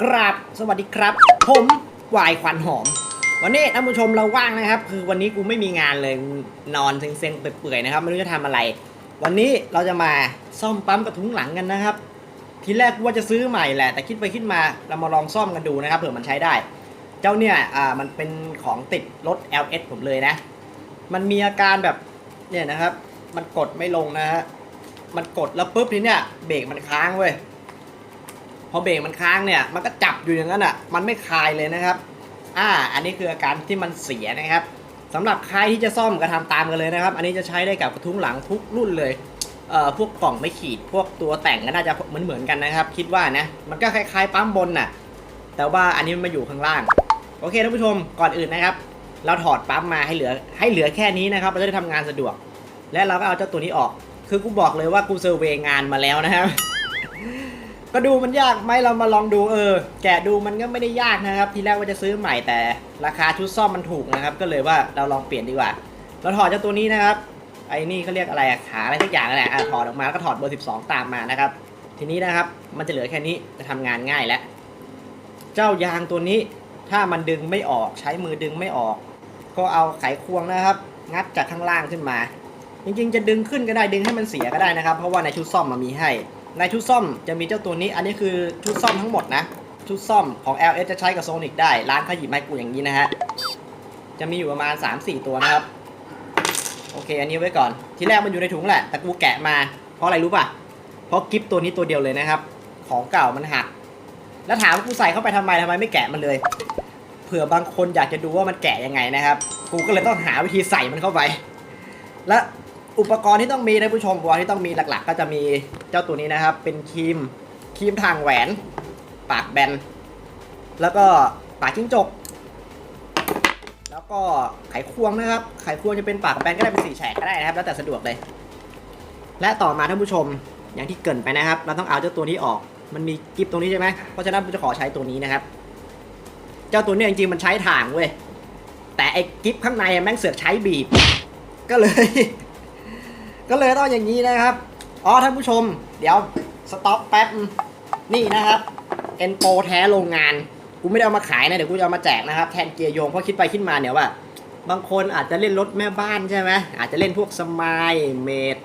กราบสวัสดีครับ ผมวายควันหอม วันนี้ท่านผู้ชมเราว่างนะครับ คือวันนี้กูไม่มีงานเลยนอนเซ็งๆเปื่อยๆนะครับไม่รู้จะทำอะไร วันนี้เราจะมาซ่อมปั๊มกระทุ้งหลังกันนะครับ ทีแรกกูว่าจะซื้อใหม่แหละ แต่คิดไปคิดมาเรามาลองซ่อมกันดูนะครับเผื่อมันใช้ได้ เจ้าเนี่ยอ่ามันเป็นของติดรถ LS ผมเลยนะ มันมีอาการแบบเนี่ยนะครับ มันกดไม่ลงนะฮะมันกดแล้วปุ๊บทีเนี่ยเบรกมันค้างเว้ย พอเบรกมันค้างเนี่ยมันก็จับอยู่อย่างนั้นอะมันไม่คลายเลยนะครับ อ่า อันนี้คืออาการที่มันเสียนะครับสำหรับใครที่จะซ่อมก็ทำตามกันเลยนะครับ อันนี้จะใช้ได้กับกระทุ้งหลังทุกรุ่นเลยเอ่อพวกกล่องไม่ขีด พวกตัวแต่งก็น่าจะเหมือนเหมือนกันนะครับ คิดว่านะมันก็คล้ายๆปั๊มบนน่ะ แต่ว่าอันนี้มันมาอยู่ข้างล่าง โอเคท่านผู้ชมก่อนอื่นนะครับ เราถอดปั๊มมาให้เหลือให้เหลือแค่นี้นะครับเราจะได้ทำงานสะดวก และเราก็เอาเจ้าตัวนี้ออก คือกูบอกเลยว่ากูเซอร์เวยงานมาแล้วนะครับ ก็ดูมันยากไหมเรามาลองดูเออ แกะดูมันก็ไม่ได้ยากนะครับ ทีแรกว่าจะซื้อใหม่แต่ ราคาชุดซ่อมมันถูกนะครับ ก็เลยว่าเราลองเปลี่ยนดีกว่า เราถอดเจ้าตัวนี้นะครับ ไอ้นี่เขาเรียกอะไรขาอะไรสักอย่างนั่นแหละอะถอดออกมาแล้วก็ถอดเบอร์ 12 ตามมานะครับ ทีนี้นะครับ มันจะเหลือแค่นี้จะทำงานง่ายแล้ว เจ้ายางตัวนี้ถ้ามันดึงไม่ออกใช้มือดึงไม่ออก ก็เอาไขควงนะครับ งัดจากข้างล่างขึ้นมา จริงๆ จะดึงขึ้นก็ได้ดึงให้มันเสียก็ได้นะครับ เพราะว่าในชุดซ่อมมันมีให้ ในชุดซ่อมจะมีเจ้าตัวนี้ อันนี้คือชุดซ่อมทั้งหมดนะ ชุดซ่อมของ LS จะใช้กับ Sonic ได้ ร้านเขาหยิบไม้กูอย่างนี้นะฮะ จะมีอยู่ประมาณ 3-4 ตัวนะครับ โอเค อันนี้ไว้ก่อน ทีแรกมันอยู่ในถุงแหละ แต่กูแกะมา เพราะอะไรรู้ป่ะ เพราะกิฟตัวนี้ตัวเดียวเลยนะครับ ของเก่ามันหัก แล้วถามว่ากูใส่เข้าไปทำไมทำไมไม่แกะมันเลย เผื่อบางคนอยากจะดูว่ามันแกะยังไงนะครับ กูก็เลยต้องหาวิธีใส่มันเข้าไป และ อุปกรณ์ที่ต้องมีนะผู้ชมอุปกรณ์ที่ต้องมีหลักๆ ก็จะมีเจ้าตัวนี้นะครับ เป็นครีมครีมทางแหวน ปากแบน แล้วก็ปากจิ้งจก แล้วก็ไขควงนะครับ ไขควงจะเป็นปากแบนก็ได้เป็นสี่แฉกก็ได้นะครับ แล้วแต่สะดวกเลย และต่อมาท่านผู้ชมอย่างที่เกินไปนะครับ เราต้องเอาเจ้าตัวนี้ออก มันมีกิฟตรงนี้ใช่ไหมเพราะฉะนั้นผมจะขอใช้ตัวนี้นะครับ เจ้าตัวนี้จริงๆมันใช้ถ่างเว้ยแต่ไอ้กิฟข้างในแม่งเสือกใช้บีบ ก็เลย ก็เลยต้องอย่างนี้นะครับ อ๋อท่านผู้ชม เดี๋ยวสต็อปแป๊บ นี่นะครับเอ็นโปแท้โรงงาน กูไม่ได้เอามาขายนะ เดี๋ยวกูจะเอามาแจกนะครับ แทนเกียร์โยง เพราะคิดไปคิดมาเนี่ยว่า บางคนอาจจะเล่นรถแม่บ้านใช่ไหมอาจจะเล่นพวกสมายเมด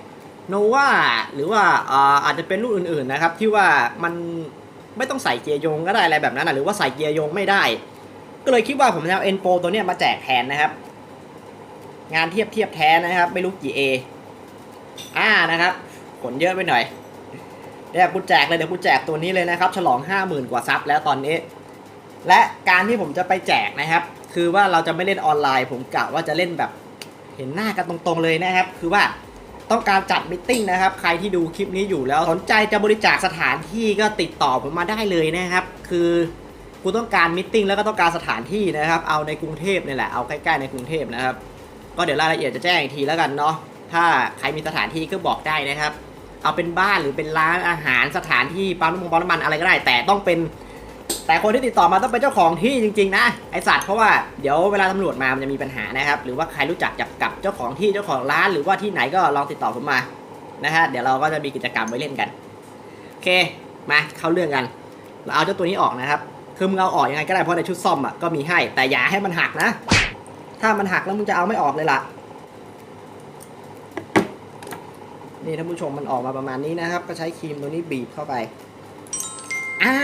โนวาหรือว่าอาอาจจะเป็นรุ่นอื่นๆนะครับ ที่ว่ามันไม่ต้องใส่เกียร์โยงก็ได้อะไรแบบนั้นนะหรือว่าใส่เกียร์โยงไม่ได้ ก็เลยคิดว่าผมจะเอาเอ็นโปตัวเนี้ยมาแจกแทนนะครับ งานเทียบเทียบแท้นะครับ ไม่รู้กี่ A อ่ อ่านะครับผลเยอะไปหน่อยเดี๋ยวกูแจกเลยเดี๋ยวกูแจกตัวนี้เลยนะครับ ฉลอง 50,000 กว่าซับแล้วตอนนี้ และการที่ผมจะไปแจกนะครับ คือว่าเราจะไม่เล่นออนไลน์ ผมกะว่าจะเล่นแบบเห็นหน้ากันตรงๆเลยนะครับ คือว่าต้องการจัดมิทติ้งนะครับ ใครที่ดูคลิปนี้อยู่แล้วสนใจจะบริจาคสถานที่ก็ติดต่อผมมาได้เลยนะครับ คือกูต้องการมิทติ้งแล้วก็ต้องการสถานที่นะครับ เอาในกรุงเทพนี่แหละ เอาใกล้ๆในกรุงเทพนะครับ ก็เดี๋ยวรายละเอียดจะแจ้งอีกทีแล้วกันเนาะ ถ้าใครมีสถานที่ก็บอกได้นะครับ เอาเป็นบ้านหรือเป็นร้านอาหารสถานที่ปั๊มน้ำมันปั๊มน้ำมันอะไรก็ได้ แต่ต้องเป็น แต่คนที่ติดต่อมาต้องเป็นเจ้าของที่จริง ๆ นะไอสัตว์เพราะว่าเดี๋ยวเวลาตำรวจมามันจะมีปัญหานะครับ หรือว่าใครรู้จักจับกับเจ้าของที่เจ้าของร้าน หรือว่าที่ไหนก็ลองติดต่อผมมานะฮะเดี๋ยวเราก็จะมีกิจกรรมไว้เล่นกันโอเคมาเข้าเรื่องกัน เราเอาเจ้าตัวนี้ออกนะครับคือมึงเอาออกยังไงก็ได้เพราะในชุดซ่อมอะก็มีให้ แต่อย่าให้มันหักนะ ถ้ามันหักแล้วมึงจะเอาไม่ออกเลยล่ะ นี่ท่านผู้ชมมันออกมาประมาณนี้นะครับ ก็ใช้ครีมตัวนี้บีบเข้าไป อ่า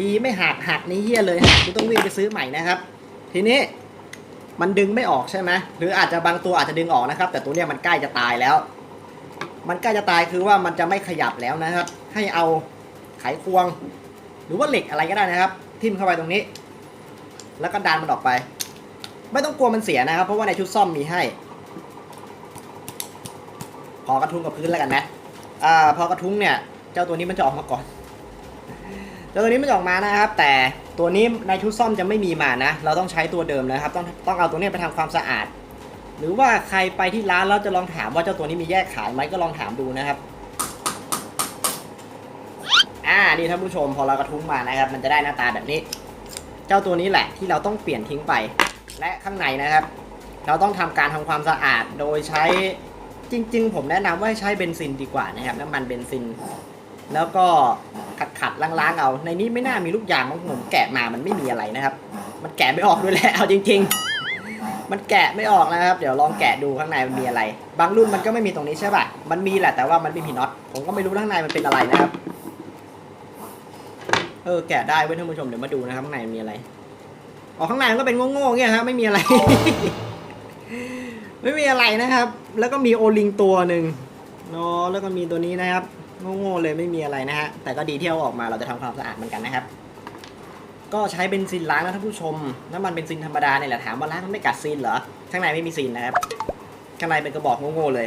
ดีไม่หักหักนี้เฮี้ยเลยกูต้องวิ่งไปซื้อใหม่นะครับ ทีนี้มันดึงไม่ออกใช่ไหมหรืออาจจะบางตัวอาจจะดึงออกนะครับ แต่ตัวเนี้ยมันใกล้จะตายแล้ว มันใกล้จะตายคือว่ามันจะไม่ขยับแล้วนะครับ ให้เอาไขควง หรือว่าเหล็กอะไรก็ได้นะครับ ทิ่มเข้าไปตรงนี้ แล้วก็ดันมันออกไป ไม่ต้องกลัวมันเสียนะครับ เพราะว่าในชุดซ่อมมีให้ พอกระทุ้งกับพื้นแล้วกันนะอ่าพอกระทุ้งเนี่ย เจ้าตัวนี้มันจะออกมาก่อน เจ้าตัวนี้มันจะออกมานะครับ แต่ตัวนี้ในชุดซ่อมจะไม่มีมานะ เราต้องใช้ตัวเดิมนะครับ ต้องต้องเอาตัวนี้ไปทำความสะอาด หรือว่าใครไปที่ร้านแล้วจะลองถามว่าเจ้าตัวนี้มีแยกขายไหมก็ลองถามดูนะครับอ่านี่ท่านผู้ชมพอเรากระทุ้งมานะครับ มันจะได้หน้าตาแบบนี้ เจ้าตัวนี้แหละที่เราต้องเปลี่ยนทิ้งไป และข้างในนะครับ เราต้องทำการทำความสะอาดโดยใช้ จริง ๆ ผมแนะนำว่าให้ใช้เบนซินดีกว่านะครับน้ำมันเบนซิน แล้วก็ขัดขัดๆล้างๆเอา ในนี้ไม่น่ามีลูกยางมั้งผมแกะมามันไม่มีอะไรนะครับ มันแกะไม่ออกด้วยแหละเอาจริง ๆ มันแกะไม่ออกนะครับ เดี๋ยวลองแกะดูข้างในมันมีอะไร บางรุ่นมันก็ไม่มีตรงนี้ใช่ป่ะมันมีแหละแต่ว่ามันไม่มีน็อตผมก็ไม่รู้ข้างในมันเป็นอะไรนะครับเออแกะได้เว้ยท่านผู้ชมเดี๋ยวมาดูนะครับข้างในมันมีอะไรออกข้างในมันก็เป็นโง่ๆเงี้ยครับไม่มีอะไร ไม่มีอะไรนะครับ แล้วก็มีโอลิงตัวหนึ่งเนาะแล้วก็มีตัวนี้นะครับโง่ๆเลยไม่มีอะไรนะฮะแต่ก็ดีที่เอาออกมาเราจะทำความสะอาดเหมือนกันนะครับ ก็ใช้เบนซินล้างนะท่านผู้ชมน้ำมันเบนซินธรรมดาเนี่ยแหละถามว่าล้างมันไม่กัดซีนเหรอข้างในไม่มีซีนนะครับข้างในเป็นกระบอกโง่ๆเลย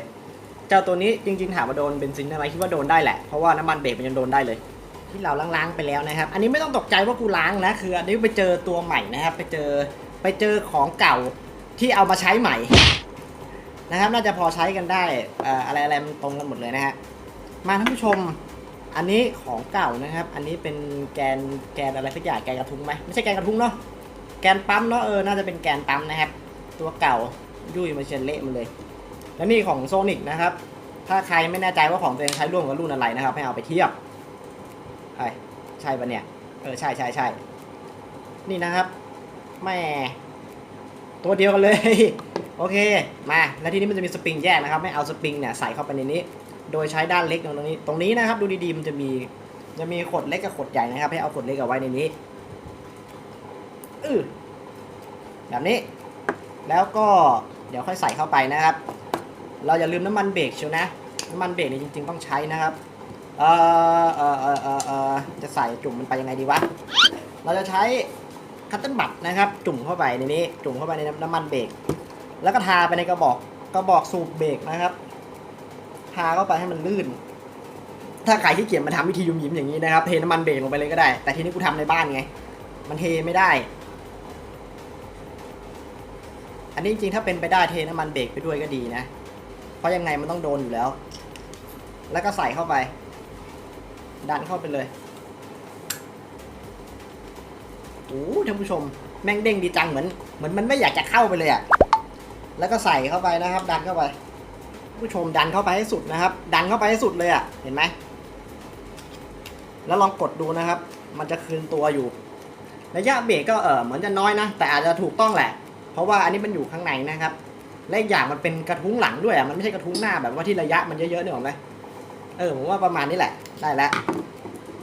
เจ้าตัวนี้จริงๆถามว่าโดนเบนซินได้ไหมคิดว่าโดนได้แหละเพราะว่าน้ำมันเบรกมันยังโดนได้เลยที่เราล้างๆไปแล้วนะครับ อันนี้ไม่ต้องตกใจว่ากูล้างนะคืออันนี้ไปเจอตัวใหม่นะครับ ไปเจอไปเจอของเก่าที่เอามาใช้ใหม่ นะครับ น่าจะพอใช้กันได้เอ่ออะไรอะไรมันตรงกันหมดเลยนะฮะมาท่านผู้ชมอันนี้ของเก่านะครับ อันนี้เป็นแกนแกนอะไรสักอย่างแกนกระทุ้งไหมไม่ใช่แกนกระทุ้งเนาะแกนปั๊มเนาะเออน่าจะเป็นแกนปั๊มนะครับ ตัวเก่ายุ่ยมาเชนเละมันเลย แล้วนี่ของโซนิกนะครับ ถ้าใครไม่แน่ใจว่าของตัวเองใช้ร่วมกับรุ่นอะไรนะครับ ให้เอาไปเทียบใช่ใช่ปะเนี่ยเออใช่ใช่ใช่นี่นะครับแม่ ตัวเดียวกันเลย โอเค มา แล้วทีนี้มันจะมีสปริงแยกนะครับ ไม่เอาสปริงเนี่ยใส่เข้าไปในนี้ โดยใช้ด้านเล็กตรงนี้ ตรงนี้นะครับ ดูดีๆ มันจะมี จะมีขดเล็กกับขดใหญ่นะครับ ให้เอาขดเล็กเอาไว้ในนี้อือแบบนี้ แล้วก็ เดี๋ยวค่อยใส่เข้าไปนะครับ เราอย่าลืมน้ำมันเบรกเชียวนะ น้ำมันเบรกนี่จริง ๆ ต้องใช้นะครับ เออเออเออเออจะใส่จุ่มมันไปยังไงดีวะ เราจะใช้ คัตเติ้ลบัตนะครับ จุ่มเข้าไปในนี้ จุ่มเข้าไปในน้ำมันเบรก แล้วก็ทาไปในกระบอก กระบอกสูบเบรกนะครับ ทาเข้าไปให้มันลื่น ถ้าใครที่เกียจมาทำวิธียุ่มยิ้มอย่างนี้นะครับ เทน้ำมันเบรกลงไปเลยก็ได้ แต่ทีนี้กูทำในบ้านไง มันเทไม่ได้ อันนี้จริงๆ ถ้าเป็นไปได้เทน้ำมันเบรกไปด้วยก็ดีนะ เพราะยังไงมันต้องโดนอยู่แล้ว แล้วก็ใส่เข้าไป ดันเข้าไปเลยโอ้ท่านผู้ชมแม่งเด้งดีจังเหมือนเหมือนมันไม่อยากจะเข้าไปเลยอะแล้วก็ใส่เข้าไปนะครับ ดันเข้าไป ผู้ชมดันเข้าไปให้สุดนะครับ ดันเข้าไปให้สุดเลยอะเห็นไหมแล้วลองกดดูนะครับ มันจะคืนตัวอยู่ระยะเบรกก็เออเหมือนจะน้อยนะ แต่อาจจะถูกต้องแหละ เพราะว่าอันนี้มันอยู่ข้างในนะครับและอย่างมันเป็นกระทุ้งหลังด้วยอะมันไม่ใช่กระทุ้งหน้าแบบว่าที่ระยะมันเยอะๆเนี่ยหรอไหมเออผมว่าประมาณนี้แหละได้แล้ว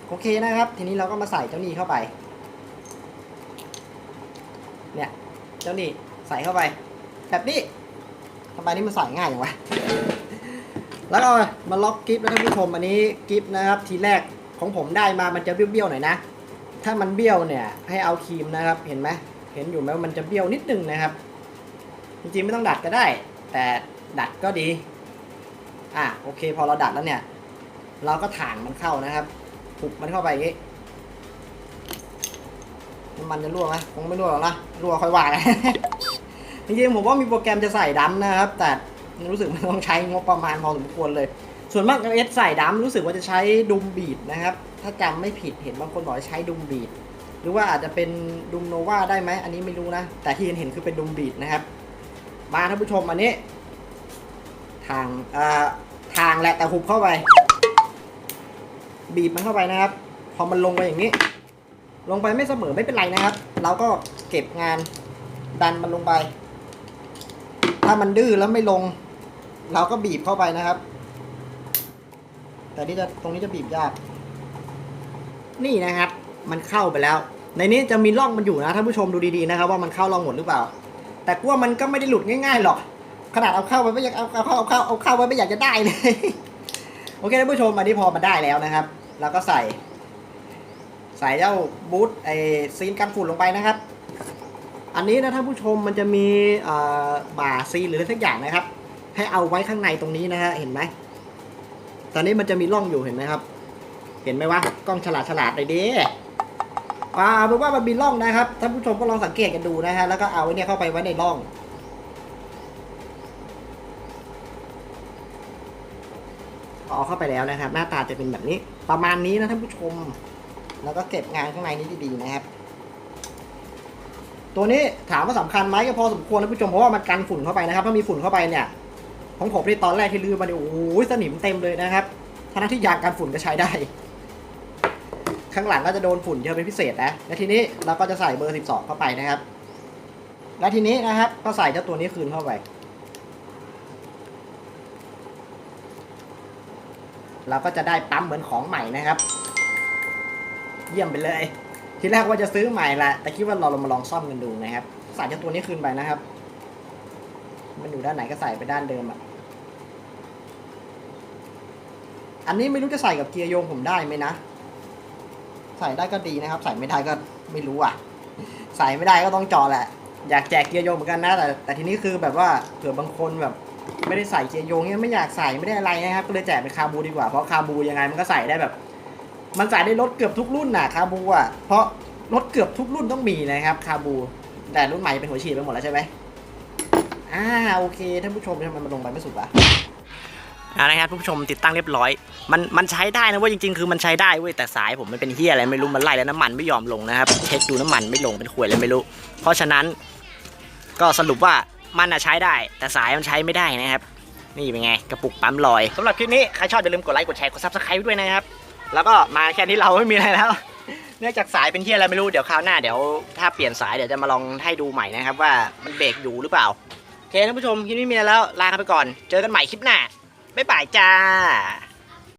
โอเคนะครับ ทีนี้เราก็มาใส่เจ้านี่เข้าไป เนี่ยเจ้านี่ใส่เข้าไป แบบนี้ทำไมนี่มันใส่ง่ายอย่างวะแล้วก็มาล็อกกิฟต์แล้วท่านผู้ชมอันนี้กิฟต์นะครับทีแรกของผมได้มามันจะเบี้ยวๆหน่อยนะ ถ้ามันเบี้ยวเนี่ยให้เอาครีมนะครับเห็นไหมเห็นอยู่ไหมว่ามันจะเบี้ยวนิดนึงนะครับ จริงๆไม่ต้องดัดก็ได้ แต่ดัดก็ดีอะโอเคพอเราดัดแล้วเนี่ย เราก็ถ่างมันเข้านะครับปุบมันเข้าไปอย่างนี้ น้ำมันจะรั่วไหมคงไม่รั่วหรอกนะรั่วค่อยว่ากันจริงๆผมว่ามีโปรแกรมจะใส่ดัมนะครับ แต่รู้สึกมันต้องใช้งบประมาณพอสมควรเลย ส่วนมากเอสใส่ดัมรู้สึกว่าจะใช้ดุมบีดนะครับ ถ้าจำไม่ผิดเห็นบางคนบอกใช้ดุมบีดหรือว่าอาจจะเป็นดุมโนวาได้ไหมอันนี้ไม่รู้นะ แต่ที่เห็นเห็นคือเป็นดุมบีดนะครับ มาท่านผู้ชมอันนี้ ทางอ่อทางแหละแต่หุบเข้าไป บีบมันเข้าไปนะครับ พอมันลงไปอย่างนี้ ลงไปไม่เสมอไม่เป็นไรนะครับ เราก็เก็บงานดันมันลงไป ถ้ามันดื้อแล้วไม่ลง เราก็บีบเข้าไปนะครับ แต่นี่จะตรงนี้จะบีบยาก นี่นะครับ มันเข้าไปแล้ว ในนี้จะมีร่องมันอยู่นะท่านผู้ชมดูดีๆนะครับ ว่ามันเข้าร่องหมดหรือเปล่า แต่กว่ามันก็ไม่ได้หลุดง่ายๆหรอก ขนาดเอาเข้าไปไม่อยากเอาเข้าเอาเข้าเอาเข้าไว้ไม่อยากจะได้เลย โอเคท่านผู้ชมอันนี้พอมาได้แล้วนะครับ แล้วก็ใส่ ใส่เจ้าบูทไอซีนกันฝุ่นลงไปนะครับ อันนี้นะท่านผู้ชมมันจะมีบ่าซีหรืออะไรสักอย่างนะครับ ให้เอาไว้ข้างในตรงนี้นะฮะเห็นไหมตอนนี้มันจะมีร่องอยู่เห็นไหมครับ เห็นไหมวะกล้องฉลาดฉลาดเลยดิอ่าเอาเป็นว่ามันมีร่องนะครับท่านผู้ชมก็ลองสังเกตกันดูนะฮะแล้วก็เอาไอ้เนี่ยเข้าไปไว้ในร่องเอาเข้าไปแล้วนะครับ หน้าตาจะเป็นแบบนี้ประมาณนี้นะท่านผู้ชม แล้วก็เก็บงานข้างในนี้ดีๆนะครับ ตัวนี้ถามว่าสำคัญไหมก็พอสมควรนะผู้ชมเพราะว่ามันกันฝุ่นเข้าไปนะครับ ถ้ามีฝุ่นเข้าไปเนี่ยของผมที่ตอนแรกที่ลืมมาเนี่ยโอ้โหสนิมเต็มเลยนะครับทั้งที่ยางกันฝุ่นก็ใช้ได้ ข้างหลังก็จะโดนฝุ่นเยอะเป็นพิเศษนะและทีนี้เราก็จะใส่เบอร์ 12 เข้าไปนะครับ และทีนี้นะครับ ก็ใส่เจ้าตัวนี้คืนเข้าไปเราก็จะได้ปั๊มเหมือนของใหม่นะครับ เยี่ยมไปเลย ทีแรกว่าจะซื้อใหม่แหละแต่คิดว่าเราลองมาลองซ่อมกันดูนะครับใส่เจ้าตัวนี้คืนไปนะครับ มันอยู่ด้านไหนก็ใส่ไปด้านเดิมอะอันนี้ไม่รู้จะใส่กับเกียร์โยงผมได้ไหมนะ ใส่ได้ก็ดีนะครับ ใส่ไม่ได้ก็ไม่รู้อะ ใส่ไม่ได้ก็ต้องจอแหละ อยากแจกเกียร์โยงเหมือนกันนะ แต่แต่ทีนี้คือแบบว่าเผื่อบางคนแบบ ไม่ได้ใส่เกียร์โยงเนี่ยไม่อยากใส่ไม่ได้อะไรนะครับ ก็เลยแจกเป็นคาบูดีกว่าเพราะคาบูยังไงมันก็ใส่ได้แบบ มันใส่ได้รถเกือบทุกรุ่นน่ะคาบูอะ เพราะรถเกือบทุกรุ่นต้องมีนะครับคาบู แต่รุ่นใหม่เป็นหัวฉีดไปหมดแล้วใช่ไหมอ่าโอเคท่านผู้ชมทำไมมันลงไปไม่สุดวะอ่านะครับผู้ชมติดตั้งเรียบร้อย มันมันใช้ได้นะเว่าจริงๆ คือมันใช้ได้เว้ยแต่สายผมมันเป็นเฮียอะไรไม่รู้มันไล่แล้วน้ำมันไม่ยอมลงนะครับเช็คดูน้ำมันไม่ลงเป็นขวดเลยไม่รู้ เพราะฉะนั้น ก็สรุปว่ามันอะใช้ได้ แต่สายมันใช้ไม่ได้นะครับ นี่เป็นไงกระปุกปั๊มลอยสำหรับคลิปนี้ใครชอบอย่าลืมกดไลค์กดแชร์กดซับสไครต์ด้วยนะครับ แล้วก็มาแค่นี้เราไม่มีอะไรแล้ว เนื่องจากสายเป็นที่อะไรไม่รู้เดี๋ยวคราวหน้าเดี๋ยวถ้าเปลี่ยนสายเดี๋ยวจะมาลองให้ดูใหม่นะครับ ว่ามันเบรกอยู่หรือเปล่าโอเคท่านผู้ชมคลิปนี้มีแล้วลาไปก่อน เจอกันใหม่คลิปหน้าบ๊ายบายจ้า